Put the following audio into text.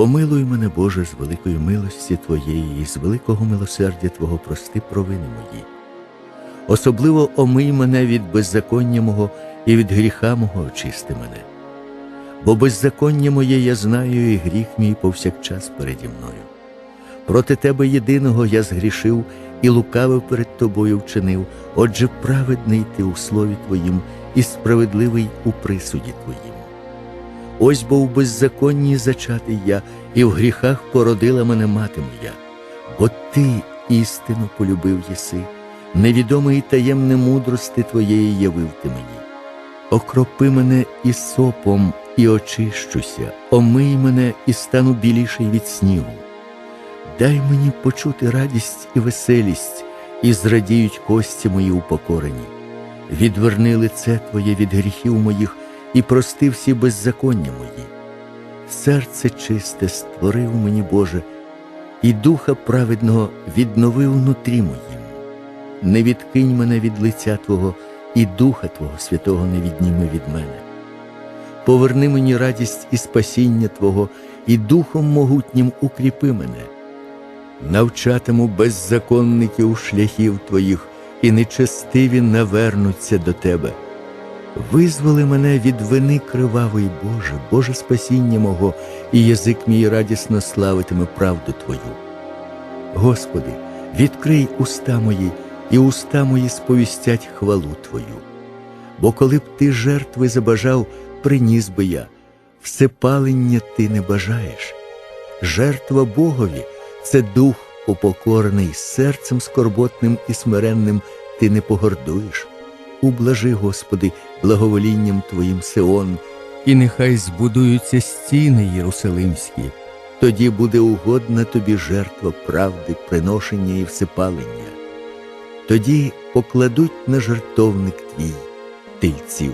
Помилуй мене, Боже, з великої милості Твоєї і з великого милосердя Твого прости провини мої. Особливо омий мене від беззаконня мого і від гріха мого очисти мене. Бо беззаконня моє я знаю, і гріх мій повсякчас переді мною. Проти тебе єдиного я згрішив і лукавив перед тобою вчинив, отже, праведний ти у слові Твоїм і справедливий у присуді Твоїм. Ось бо в беззаконні зачатий я, і в гріхах породила мене мати моя, бо ти істину полюбив єси, невідомий таємне мудрости твоєї явив ти мені. Окропи мене і сопом, і очищуся, омий мене і стану біліший від снігу. Дай мені почути радість і веселість, і зрадіють кості мої упокорені. Відверни лице Твоє від гріхів моїх і прости всі беззаконня мої. Серце чисте створив мені, Боже, і духа праведного відновив внутрі моїм. Не відкинь мене від лиця Твого, і Духа Твого Святого не відніми від мене. Поверни мені радість і спасіння Твого, і Духом могутнім укріпи мене. Навчатиму беззаконників шляхів Твоїх, і нечестиві навернуться до Тебе. Визволи мене від вини кривавої Боже, Боже спасіння мого, і язик мій радісно славитиме правду Твою. Господи, відкрий уста мої, і уста мої сповістять хвалу Твою. Бо коли б ти жертви забажав, приніс би я, всепалення ти не бажаєш. Жертва Богові це дух упокорений, серцем скорботним і смиренним ти не погордуєш. Ублажи, Господи, благоволінням Твоїм Сеон, і нехай збудуються стіни Єрусалимські. Тоді буде угодна тобі жертва правди, приношення і всипалення. Тоді покладуть на жертовник твій тильців.